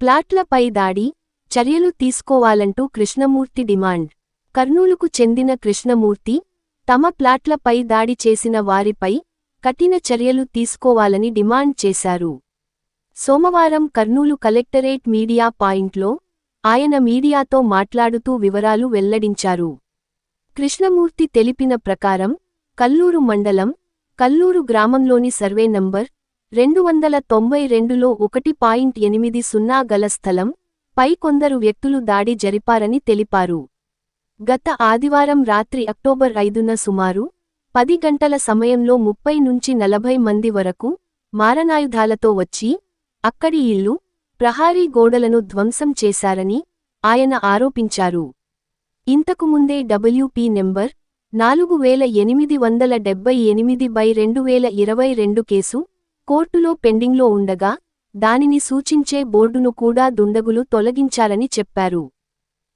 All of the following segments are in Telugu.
ప్లాట్లపై దాడి చర్యలు తీసుకోవాలంటూ కృష్ణమూర్తి డిమాండ్. కర్నూలుకు చెందిన కృష్ణమూర్తి తమ ప్లాట్లపై దాడి చేసిన వారిపై కఠిన చర్యలు తీసుకోవాలని డిమాండ్ చేశారు. సోమవారం కర్నూలు కలెక్టరేట్ మీడియా పాయింట్లో ఆయన మీడియాతో మాట్లాడుతూ వివరాలు వెల్లడించారు. కృష్ణమూర్తి తెలిపిన ప్రకారం కల్లూరు మండలం కల్లూరు గ్రామంలోని సర్వే నంబర్ రెండు వందల తొంభై రెండులో ఒకటి పాయింట్ ఎనిమిది సున్నా గల స్థలం పై కొందరు వ్యక్తులు దాడి జరిపారని తెలిపారు. గత ఆదివారం రాత్రి అక్టోబర్ ఐదున సుమారు పది గంటల సమయంలో ముప్పై నుంచి నలభై మంది వరకు మారణాయుధాలతో వచ్చి అక్కడి ఇల్లు ప్రహారీ గోడలను ధ్వంసం చేశారని ఆయన ఆరోపించారు. ఇంతకుముందే డబ్ల్యూపీ నెంబర్ నాలుగు వేల ఎనిమిది వందల డెబ్బై ఎనిమిది బై రెండు వేల ఇరవై రెండు కేసు కోర్టులో పెండింగ్లో ఉండగా దానిని సూచించే బోర్డును కూడా దుండగులు తొలగించాలని చెప్పారు.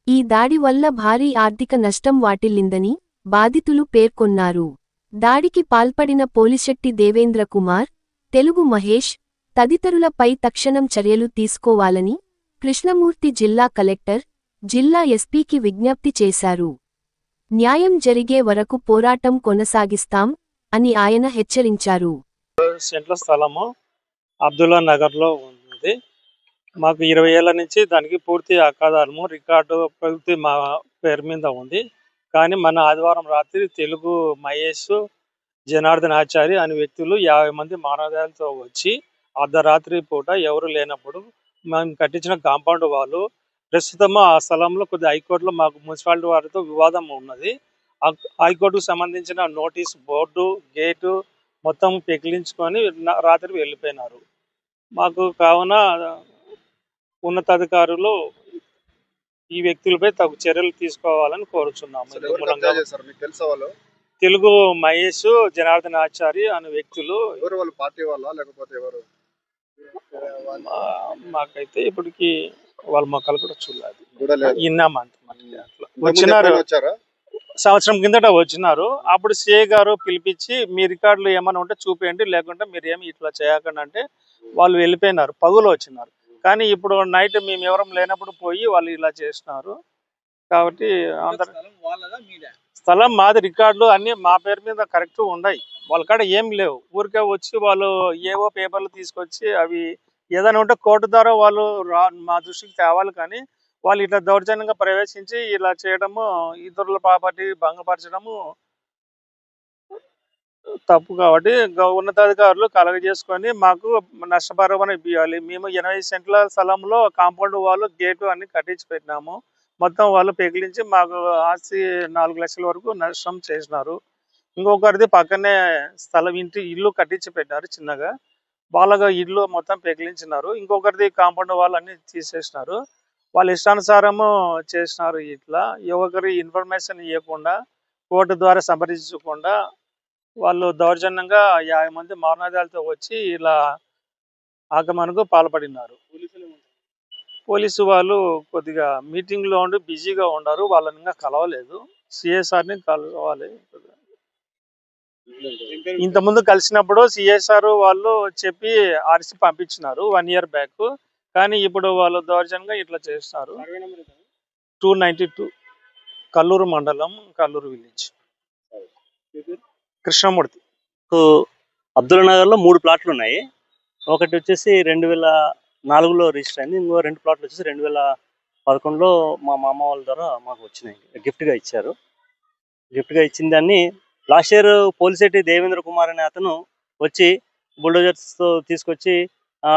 ఈ దాడి వల్ల భారీ ఆర్థిక నష్టం వాటిల్లిందని బాధితులు పేర్కొన్నారు. దాడికి పాల్పడిన పోలిశెట్టి దేవేంద్ర కుమార్ తెలుగు మహేష్ తదితరులపై తక్షణం చర్యలు తీసుకోవాలని కృష్ణమూర్తి జిల్లా కలెక్టర్ జిల్లా ఎస్పీకి విజ్ఞప్తి చేశారు. న్యాయం జరిగే వరకు పోరాటం కొనసాగిస్తాం అని ఆయన హెచ్చరించారు. సెంట్ల స్థలము అబ్దుల్లా నగర్లో ఉంది. మాకు ఇరవై ఏళ్ళ నుంచి దానికి పూర్తి అకాదారము రికార్డు పూర్తి మా పేరు మీద ఉంది. కానీ మన ఆదివారం రాత్రి తెలుగు మహేష్ జనార్దన్ ఆచారి అనే వ్యక్తులు యాభై మంది మానవదాలతో వచ్చి అర్ధరాత్రి పూట ఎవరు లేనప్పుడు మేము కట్టించిన కాంపౌండ్ వాళ్ళు ప్రస్తుతం ఆ స్థలంలో కొద్ది హైకోర్టులో మాకు మున్సిపాలిటీ వారితో వివాదం ఉన్నది. హైకోర్టుకు సంబంధించిన నోటీస్ బోర్డు గేటు మొత్తం పెకిలించుకొని రాత్రి వెళ్ళిపోయినారు. మాకు కావున ఉన్నతాధికారులు ఈ వ్యక్తులపై తగు చర్యలు తీసుకోవాలని కోరుచున్నాము. తెలుగు మహేష్ జనార్దన్ ఆచారి అనే వ్యక్తులు. ఎవరు వాళ్ళు? పార్టీ వాళ్ళ? లేకపోతే ఎవరు? మాకైతే ఇప్పటికి వాళ్ళ మొక్కలు కూడా చూడలేదు. విన్నాం అంత వచ్చినారు. సంవత్సరం కిందట వచ్చినారు. అప్పుడు సిఏ గారు పిలిపించి మీ రికార్డులు ఏమైనా ఉంటే చూపించండి లేకుంటే మీరు ఏమి ఇట్లా చేయకండి అంటే వాళ్ళు వెళ్ళిపోయినారు. పగులు వచ్చినారు. కానీ ఇప్పుడు నైట్ మేము ఎవరం లేనప్పుడు పోయి వాళ్ళు ఇలా చేసినారు. కాబట్టి అందరు స్థలం మాది? రికార్డులు అన్ని మా పేరు మీద కరెక్ట్ ఉన్నాయి వాళ్ళ కాడ ఏం లేవు. ఊరికే వచ్చి వాళ్ళు ఏవో పేపర్లు తీసుకొచ్చి అవి ఏదైనా ఉంటే కోర్టు ద్వారా వాళ్ళు రా మా దృష్టికి తేవాలి కానీ వాళ్ళు ఇట్లా దౌర్జన్యంగా ప్రవేశించి ఇలా చేయడము ఇతరుల ప్రాపర్టీ భంగపరచడము తప్పు కాబట్టి ఉన్నతాధికారులు ఉన్నతాధికారులు కలగజేసుకొని మాకు నష్టపరమని ఇవ్వాలి. మేము ఎనభై సెంట్ల స్థలంలో కాంపౌండ్ వాళ్ళు గేటు అన్ని కట్టించి పెట్టినాము. మొత్తం వాళ్ళు పెగిలించి మాకు ఆస్తి నాలుగు లక్షల వరకు నష్టం చేసినారు. ఇంకొకరిది పక్కనే స్థలం ఇంటి ఇల్లు కట్టించి పెట్టారు చిన్నగా. వాళ్ళగా ఇల్లు మొత్తం పెగిలించినారు ఇంకొకరిది కాంపౌండ్ వాళ్ళు అన్ని తీసేసినారు. వాళ్ళ ఇష్టానుసారము చేసినారు ఇట్లా. ఎవరికి ఇన్ఫర్మేషన్ ఇవ్వకుండా కోర్టు ద్వారా సంప్రదించకుండా వాళ్ళు దౌర్జన్యంగా యాభై మంది మారణాదాలతో వచ్చి ఇలా ఆగమనకు పాల్పడినారు. పోలీసు వాళ్ళు కొద్దిగా మీటింగ్లో ఉండి బిజీగా ఉన్నారు. వాళ్ళని ఇంకా కలవలేదు. సిఎస్ఆర్ని కలవాలి. ఇంతకుముందు కలిసినప్పుడు సిఎస్ఆర్ వాళ్ళు చెప్పి ఆర్సి పంపించినారు వన్ ఇయర్ బ్యాక్ కానీ ఇప్పుడు వాళ్ళు దౌర్జన్యంగా ఇట్లా చేస్తున్నారు టూ నైన్టీ టూ కల్లూరు మండలం కల్లూరు విలేజ్ కృష్ణమూర్తి. అబ్దుల్ నగర్లో మూడు ప్లాట్లు ఉన్నాయి. ఒకటి వచ్చేసి రెండు వేల నాలుగులో రిజిస్టర్ అయింది ఇంకో రెండు ప్లాట్లు వచ్చేసి రెండు వేల పదకొండులో మా మామ వాళ్ళ ద్వారా మాకు వచ్చినాయి. గిఫ్ట్గా ఇచ్చారు. గిఫ్ట్గా ఇచ్చిన దాన్ని లాస్ట్ ఇయర్ పోలిశెట్టి దేవేంద్ర కుమార్ అనే అతను వచ్చి బుల్డోజర్స్తో తీసుకొచ్చి ఆ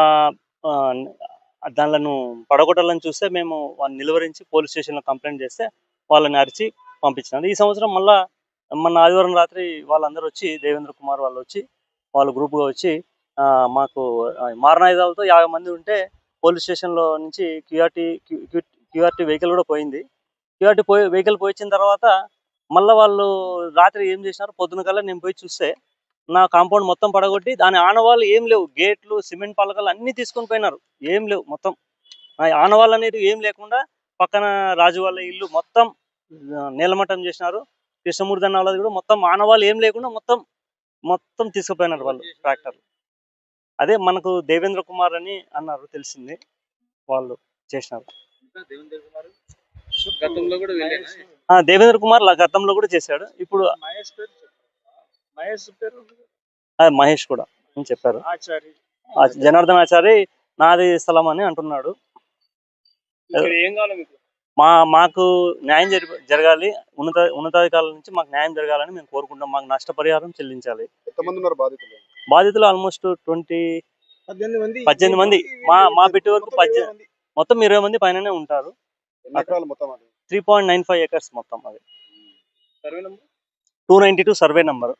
దానిలను పడగొట్టాలని చూస్తే మేము వాళ్ళని నిలువరించి పోలీస్ స్టేషన్లో కంప్లైంట్ చేస్తే వాళ్ళని అరిచి పంపించినారు. ఈ సంవత్సరం మళ్ళా మొన్న ఆదివారం రాత్రి వాళ్ళందరూ వచ్చి దేవేంద్ర కుమార్ వాళ్ళు వచ్చి వాళ్ళు గ్రూప్గా వచ్చి ఆ, మాకు మారణాయుధాలతో యాభై మంది ఉంటే పోలీస్ స్టేషన్లో నుంచి క్యూఆర్టీ క్యూఆర్టీ వెహికల్ కూడా పోయింది. క్యూఆర్టీ పోయి వెహికల్ పోయించిన తర్వాత మళ్ళీ వాళ్ళు రాత్రి ఏం చేసినారు పొద్దున కల్లా నేను పోయి చూస్తే నా కాంపౌండ్ మొత్తం పడగొట్టి దాని ఆనవాళ్ళు ఏం లేవు. గేట్లు సిమెంట్ పలకలు అన్నీ తీసుకొని పోయినారు. ఏం లేవు మొత్తం. ఆనవాళ్ళు అనేది ఏం లేకుండా పక్కన రాజు వాళ్ళ ఇల్లు మొత్తం నేలమట్టం చేసినారు. కృష్ణమూర్తి అన్న వాళ్ళది కూడా మొత్తం మానవాళ్ళు ఏం లేకుండా మొత్తం మొత్తం తీసుకుపోయినారు వాళ్ళు ట్రాక్టర్ అదే మనకు దేవేంద్ర కుమార్ అని అన్నారు తెలిసింది వాళ్ళు చేసినారు. గతంలో కూడా దేవేంద్ర కుమార్ లా- గతంలో కూడా చేశాడు. ఇప్పుడు మహేష్ పేరు చెప్పు. మహేష్ పేరు? ఆ, మహేష్ కూడా అని చెప్పారు. జనార్దన్ ఆచారి నాది స్థలం అని అంటున్నాడు. ఇక్కడ ఏం కావాలి మీకు? మా మాకు న్యాయం జరి- జరగాలి. ఉన్నత ఉన్నతాధికారుల నుంచి మాకు న్యాయం జరగాలని మేము కోరుకుంటాం. మాకు నష్టపరిహారం చెల్లించాలి. ఎంతమంది ఉన్నారు బాధితులు? బాధితులు ఆల్మోస్ట్ ట్వంటీ పద్దెనిమిది మంది. పద్దెనిమిది మంది. మా మా బిడ్డ వరకు పద్దెనిమిది మొత్తం ఇరవై మంది పైననే ఉంటారు. Three point nine five acres మొత్తం అది. Survey number? Two ninety two survey number.